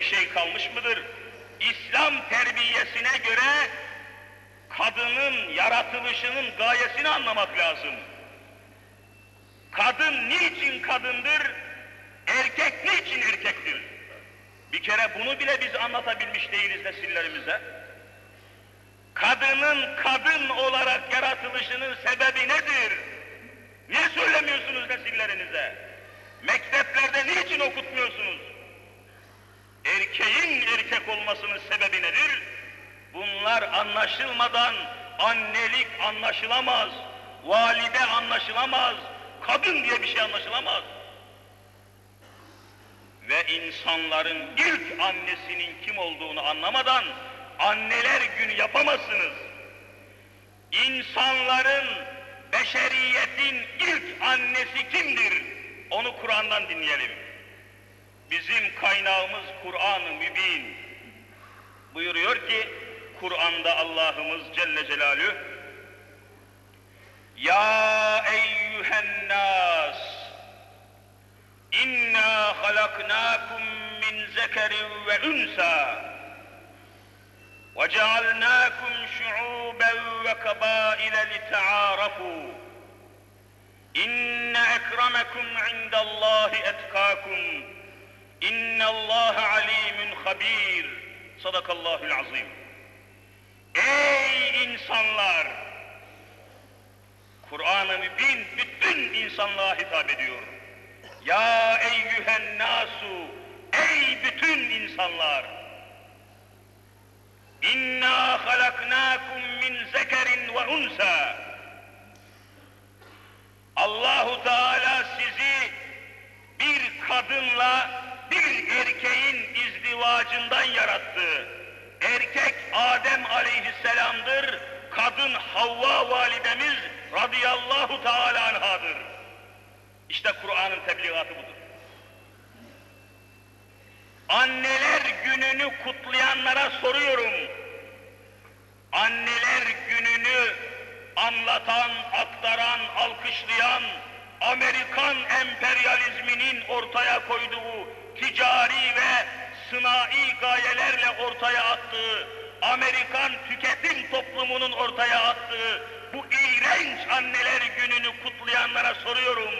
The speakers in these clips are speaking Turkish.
şey kalmış mıdır? İslam terbiyesine göre kadının yaratılışının gayesini anlamak lazım. Kadın niçin kadındır? Erkek niçin erkektir? Bir kere bunu bile biz anlatabilmiş değiliz nesillerimize. Kadının kadın olarak yaratılışının sebebi nedir? Niye söylemiyorsunuz nesillerinize? Mekteplerde niçin okutmuyorsunuz? Erkeğin erkek olmasının sebebi nedir? Bunlar anlaşılmadan annelik anlaşılamaz, valide anlaşılamaz, kadın diye bir şey anlaşılamaz. Ve insanların ilk annesinin kim olduğunu anlamadan anneler günü yapamazsınız. İnsanların, beşeriyetin ilk annesi kimdir? Onu Kur'an'dan dinleyelim. Bizim kaynağımız Kur'an-ı Mübin. Buyuruyor ki Kur'an'da Allah'ımız Celle Celaluhu Ya eyyühen nas İnna halaknakum min zekerin ve unsa ve cealnakum şu'uben ve kabaile lita'arafu İnne ekremekum indallahi etkakum İnne Allah alimun habir. Sadakallahul azim. Ey insanlar! Kur'an-ı Mübin bütün insanlığa hitap ediyor. Ya eyyühen nasu! Ey bütün insanlar! İnna halaknakum min zekerin ve unsa. İzdivacından yarattı. Erkek Adem aleyhisselamdır, kadın Havva validemiz radıyallahu teala anhadır. İşte Kur'an'ın tebliğatı budur. Anneler gününü kutlayanlara soruyorum. Anneler gününü anlatan, aktaran, alkışlayan, Amerikan emperyalizminin ortaya koyduğu ticari ve sınai gayelerle ortaya attığı, Amerikan tüketim toplumunun ortaya attığı bu iğrenç anneler gününü kutlayanlara soruyorum.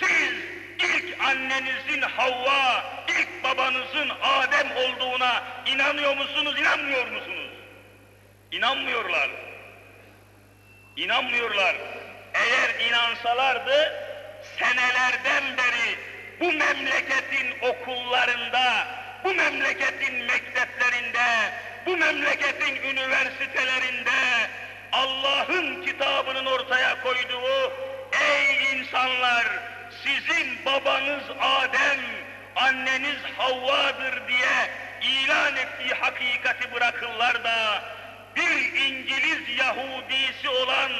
Siz ilk annenizin Havva, ilk babanızın Adem olduğuna inanıyor musunuz, inanmıyor musunuz? İnanmıyorlar. İnanmıyorlar. Eğer inansalardı senelerden beri bu memleketin okullarında, bu memleketin mekteplerinde, bu memleketin üniversitelerinde Allah'ın kitabının ortaya koyduğu ey insanlar sizin babanız Adem, anneniz Havva'dır diye ilan ettiği hakikati bırakırlar da bir İngiliz Yahudisi olan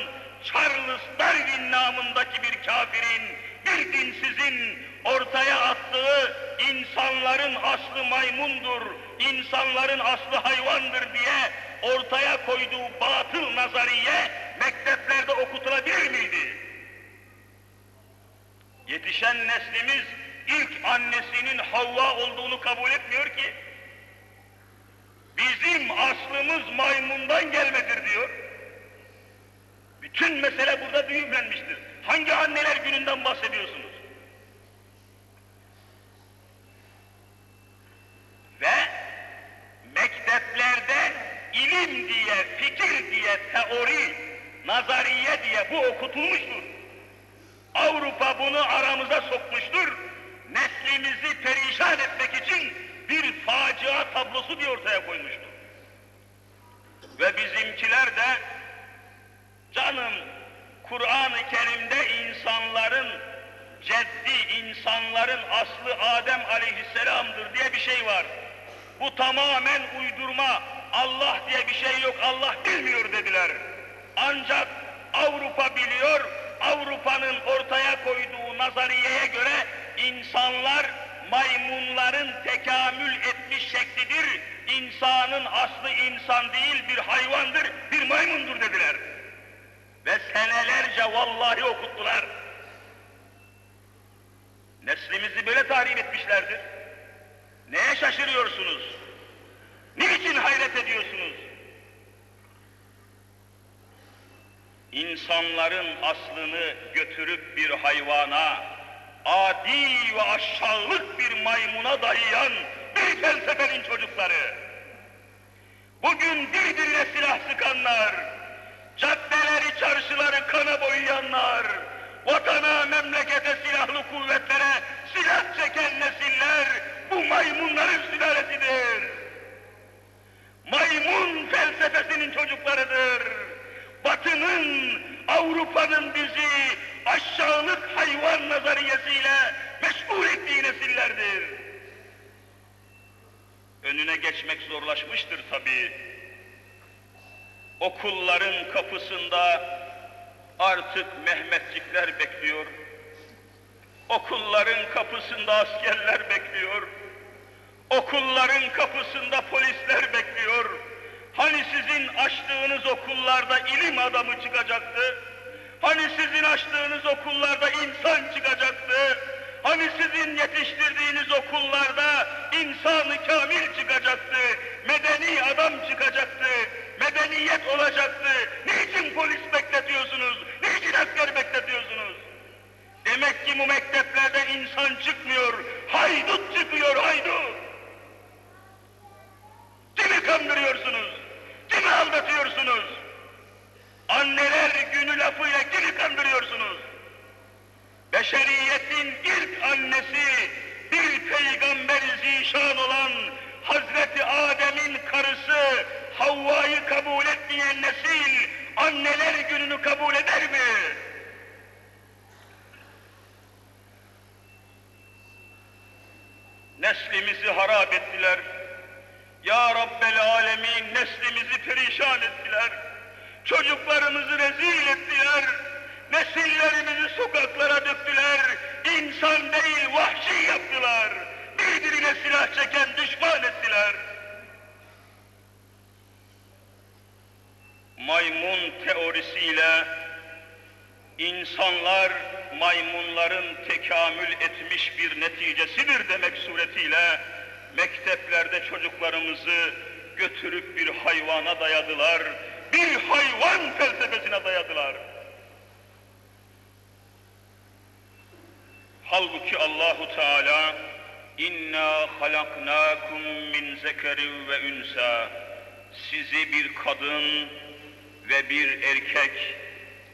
Charles Darwin namındaki bir kafirin, bir dinsizin ortaya attığı insanların aslı maymundur, insanların aslı hayvandır diye ortaya koyduğu batıl nazariye mekteplerde okutulabilir miydi? Yetişen neslimiz ilk annesinin Havva olduğunu kabul etmiyor ki. Bizim aslımız maymundan gelmedir diyor. Bütün mesele burada düğümlenmiştir. Hangi anneler gününden bahsediyorsunuz? Ve mekteplerde ilim diye, fikir diye, teori, nazariye diye bu okutulmuştur. Avrupa bunu aramıza sokmuştur. Neslimizi perişan etmek için bir facia tablosu diye ortaya koymuştur. Ve bizimkiler de canım Kur'an-ı Kerim'de insanların ceddi insanların aslı Adem aleyhisselamdır diye bir şey var. Bu tamamen uydurma, Allah diye bir şey yok, Allah bilmiyor dediler. Ancak Avrupa biliyor, Avrupa'nın ortaya koyduğu nazariyeye göre insanlar maymunların tekamül etmiş şeklidir. İnsanın aslı insan değil bir hayvandır, bir maymundur dediler. Ve senelerce vallahi okuttular. Neslimizi böyle tahrip etmişlerdir. Neye şaşırıyorsunuz? Niçin hayret ediyorsunuz? İnsanların aslını götürüp bir hayvana, adi ve aşağılık bir maymuna dayayan bir felsefenin çocukları. Bugün birbirine silah sıkanlar, Avrupa'nın bizi aşağılık hayvan nazariyesiyle meşgul ettiği nesillerdir. Önüne geçmek zorlaşmıştır tabii. Okulların kapısında artık Mehmetçikler bekliyor. Okulların kapısında askerler bekliyor. Okulların kapısında polisler bekliyor. Hani sizin açtığınız okullarda ilim adamı çıkacaktı? Hani sizin açtığınız okullarda insan çıkacaktı? Hani sizin yetiştirdiğiniz okullarda insanı kamil çıkacaktı? Neslimizi harap ettiler. Ya Rabbel Alemin neslimizi perişan ettiler. Çocuklarımızı rezil ettiler. Nesillerimizi sokaklara döktüler. İnsan değil vahşi yaptılar. Birbirine silah çeken düşman ettiler. Maymun teorisiyle insanlar maymunların tekamül etmiş bir neticesidir demek suretiyle mekteplerde çocuklarımızı götürüp bir hayvana dayadılar, bir hayvan felsefesine dayadılar. Halbuki Allahu Teala inna halaknakum min zekerin ve ünsa sizi bir kadın ve bir erkek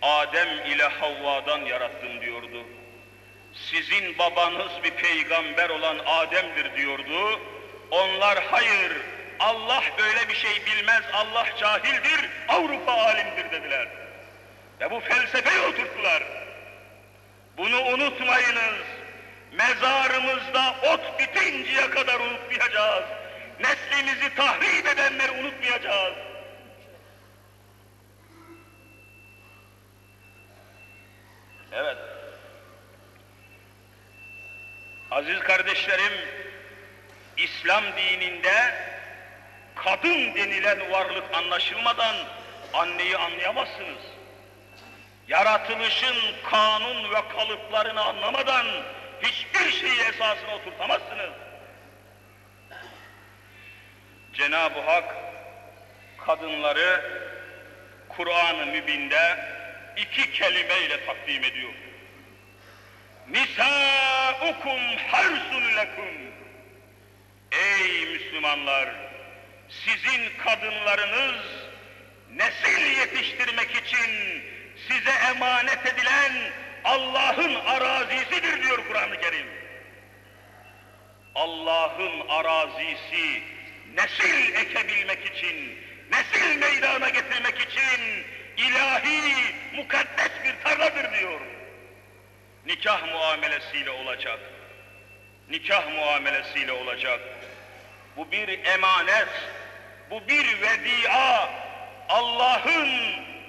Adem ile Havva'dan yarattım diyordu. Sizin babanız bir peygamber olan Adem'dir diyordu. Onlar hayır, Allah böyle bir şey bilmez, Allah cahildir, Avrupa alimdir dediler. Ve bu felsefeyi oturttular. Bunu unutmayınız. Mezarımızda ot bitinceye kadar unutmayacağız. Neslimizi tahrip edenleri unutmayacağız. Evet. Aziz kardeşlerim, İslam dininde kadın denilen varlık anlaşılmadan anneyi anlayamazsınız. Yaratılışın kanun ve kalıplarını anlamadan hiçbir şeyi esasına oturtamazsınız. Cenab-ı Hak kadınları Kur'an-ı Mübin'de iki kelimeyle takdim ediyor. Nisaukum harsun lekum. Ey Müslümanlar! Sizin kadınlarınız nesil yetiştirmek için size emanet edilen Allah'ın arazisidir diyor Kur'an-ı Kerim. Allah'ın arazisi nesil ekebilmek için, nesil meydana getirmek için ilahi mukaddes bir tarladır diyor. Nikah muamelesiyle olacak. Nikah muamelesiyle olacak. Bu bir emanet, bu bir vedia. Allah'ın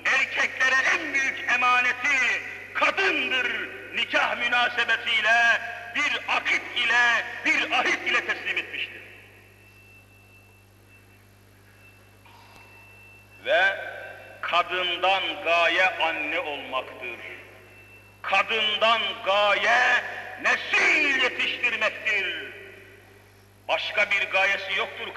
erkeklere en büyük emaneti kadındır. Nikah münasebetiyle, bir akit ile, kadından gaye anne olmaktır. Kadından gaye nesil yetiştirmektir. Başka bir gayesi yoktur